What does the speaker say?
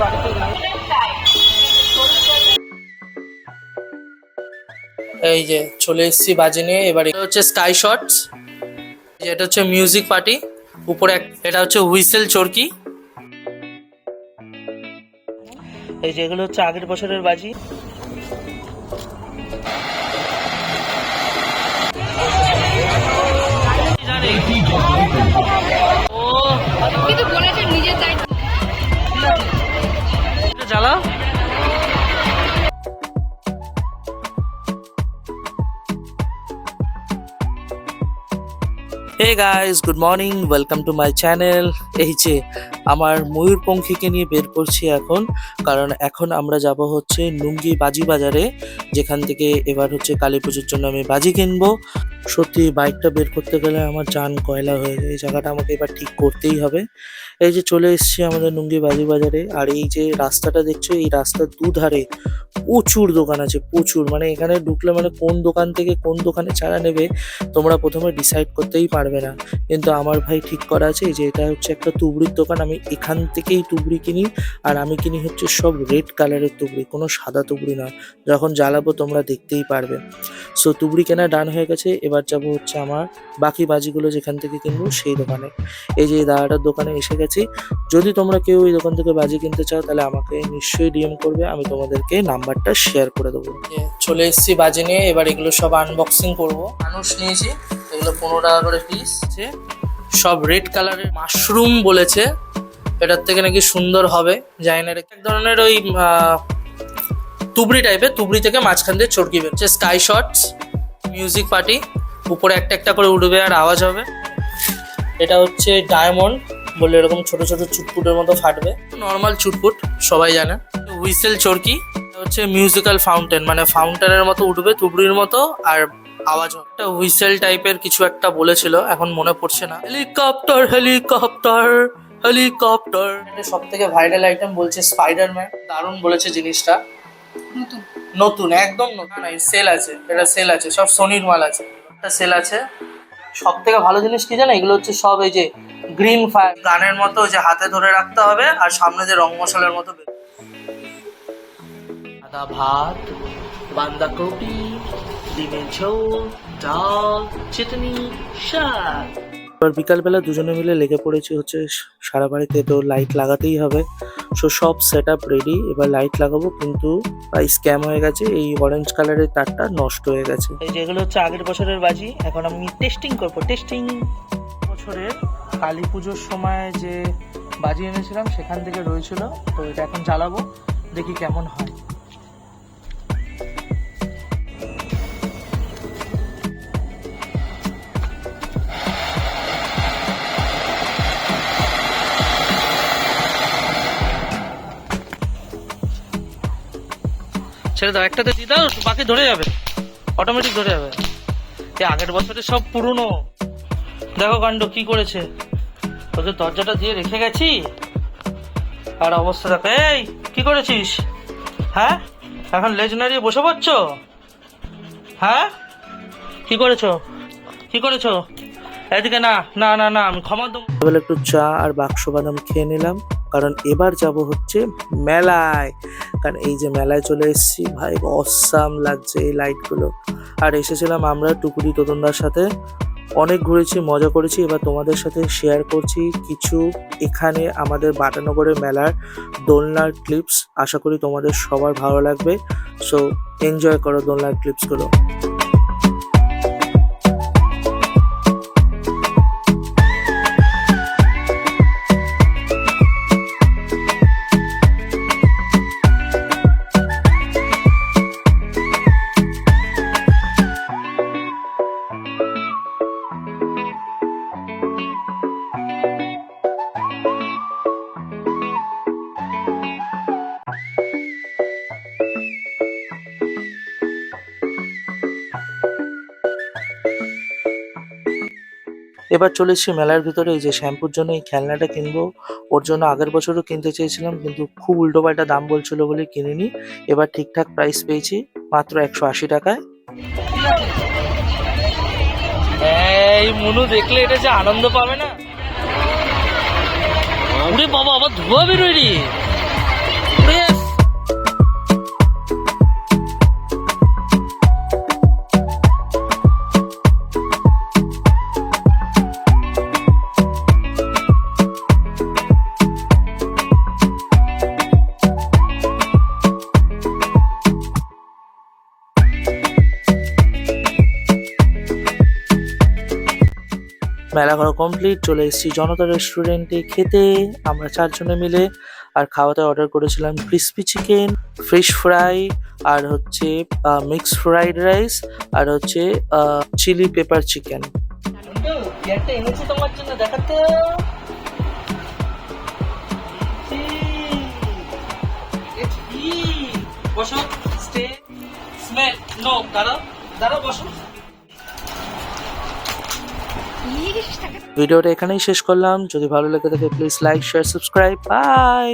বাড়িতে যাই এই যে চলে এসেছি বাজে নিয়ে এবার এটা হচ্ছে স্কাই শটস এটা হচ্ছে মিউজিক পার্টি উপরে এটা হচ্ছে হুইসেল চরকি। এই যে এগুলো হচ্ছে আগের বছরের বাজি। ও কিন্তু hey guys good morning welcome to my channel এই যে আমার ময়ূরপঙ্খীকে নিয়ে বের করছি এখন, কারণ এখন আমরা যাব হচ্ছে নুঙ্গি বাজি বাজারে, যেখান থেকে এবার হচ্ছে কালী পুজোর জন্য আমি বাজি কিনবো। সত্যি, বাইকটা বের করতে গেলে আমার জান কয়লা হয়ে যায়, এই জায়গাটা আমাকে এবার ঠিক করতেই হবে। এই যে চলে এসেছি আমাদের নুঙ্গি বাজি বাজারে, আর এই যে রাস্তাটা দেখছ, এই রাস্তার দুধারে প্রচুর দোকান আছে, প্রচুর। মানে এখানে ঢুকলে মানে কোন দোকান থেকে কোন দোকানে ছাড়া নেবে, তোমরা প্রথমে ডিসাইড করতেই পারবে না। কিন্তু আমার ভাই ঠিক করা আছে যে এটা হচ্ছে একটা তুবড়ির দোকান, আমি এখান থেকেই তুবড়ি কিনি। আর আমি কিনি হচ্ছে সব রেড কালারের তুবড়ি, কোনো সাদা তুবড়ি নয় যখন জ্বালাবো তোমরা দেখতেই পারবে। সো তুবড়ি কেনা ডান হয়ে গেছে। এবার যাব হচ্ছে আমার বাকি বাজিগুলো যেখান থেকে কিনবো সেই দোকানে। এই যে দাদাটার দোকানে এসে গেছি। যদি তোমরা কেউ এই দোকান থেকে বাজি কিনতে চাও, তাহলে আমাকে নিশ্চয়ই ডিএম করবে। আমি তোমাদেরকে নাম্বারটা শেয়ার করে দেবো। চলে এসেছি বাজি নিয়ে। এবার এগুলো সব আনবক্সিং করব। মানুষ নিয়েছি। এগুলো পনেরো টাকা করে পিস সব রেড কালারের মাশরুম বলেছে। এটার থেকে নাকি সুন্দর হবে, জানি না এক ধরনের ওই তুবড়ি টাইপের তুবড়ি থেকে মাঝখান দিয়ে চড়কি বেরোচ্ছে। স্কাই শটস মিউজিক পার্টি উপরে একটা একটা করে উঠবে আর আওয়াজ হবে। এটা হচ্ছে ডায়মন্ড বলে এরকম ছোট ছোট চুটপুটের মতো ফাটবে। নর্মাল চুটপুট, সবাই জানে। হুইসেল চরকি হচ্ছে মিউজিক্যাল ফাউন্টেন মানে ফাউন্টেনের মতো উঠবে, তুবড়ির মতো, আর আওয়াজ একটা হুইসেল টাইপের কিছু একটা বলেছিল, এখন মনে পড়ছে না। হেলিকপ্টার হেলিকপ্টার হেলিকপ্টার সব থেকে ভাইরাল আইটেম বলছে স্পাইডারম্যান দারুণ বলেছে জিনিসটা। নতুন। নতুন একদম নতুন। সেল আছে। এটা সেল আছে সব সোনির মাল আছে। একটা সেল আছে। সব থেকে ভালো জিনিস কি জানো? এগুলো হচ্ছে সব এই যে গ্রিন ফায়ার গানের মতো যে হাতে ধরে রাখতে হবে আর সামনে যে রং মশলার মতো সাদা ভাত বাঁধাকপি ডিমের ঝোল ডাল চিটনি শাক। এবার বিকালবেলা দুজনে মিলে লেগে পড়েছি হচ্ছে সারা বাড়িতে, তো লাইট লাগাতেই হবে। সো সব সেট আপ রেডি এবার লাইট লাগাবো, কিন্তু প্রায় স্ক্যাম হয়ে গেছে। এই অরেঞ্জ কালারের তারটা নষ্ট হয়ে গেছে। যেগুলো হচ্ছে আগের বছরের বাজি। এখন আমি টেস্টিং করব টেস্টিং বছরের কালী পুজোর সময় যে বাজি এনেছিলাম, সেখান থেকে রয়েছিল। তো এটা এখন জ্বালাবো, দেখি কেমন হয়। ছেড়ে দাও একটাতে দিয়ে দাও, বাকি ধরে যাবে। অটোমেটিক ধরে যাবে। এই আগের বছরের সব পুরনো। দেখো কাণ্ড, কি করেছে? তোদের দরজাটা দিয়ে রেখে গেছি? আর অবস্থা দেখো, এই, কি করেছিস? হ্যাঁ? এখন লেজ নাড়িয়ে বসে পড়ছো? হ্যাঁ? কি করেছ? কি করেছ? এদিকে না না না না, আমি ক্ষমা দেবো একটু চা আর বাক্স বাদাম খেয়ে নিলাম, কারণ এবার যাব হচ্ছে মেলায়। কারণ এই যে মেলায় চলে এসেছি, ভাই অসাম লাগছে এই লাইটগুলো আর এসেছিলাম আমরা টুকুরি তোতনদার সাথে। অনেক ঘুরেছি, মজা করেছি। এবার তোমাদের সাথে শেয়ার করছি কিছু এখানে আমাদের বাটানগরের মেলার দোলনার ক্লিপস আশা করি তোমাদের সবার ভালো লাগবে। সো এনজয় করো দোলনার ক্লিপসগুলো এবার চলে এসেছি মেলার ভিতরে। এই যে শ্যাম্পুর জন্য এই খেলনাটা কিনবো। ওর জন্য আগের বছরও কিনতে চেয়েছিলাম, কিন্তু খুব উল্টোপাল্টা দাম বলছিল বলে কিনিনি। এবার ঠিকঠাক প্রাইস পেয়েছি, মাত্র একশো আশি টাকায়। এই মনু, দেখলে এটা যে আনন্দ পাবে না? বাবা, আবার ধোয়া বেরোয় মেলা করা কমপ্লিট চলে এসেছি জনতা রেস্টুরেন্টে খেতে। আমরা চারজনে মিলে আর খাওয়াতে অর্ডার করেছিলাম ক্রিসপি চিকেন ফিশ ফ্রাই আর হচ্ছে মিক্স ফ্রাইড রাইস আর হচ্ছে চিলি পেপার চিকেন বসো স্টে স্মেল নো দাঁড়াও দাঁড়াও, বসো। ভিডিওটা এখানেই শেষ করলাম। যদি ভালো লেগে থাকে please like share subscribe bye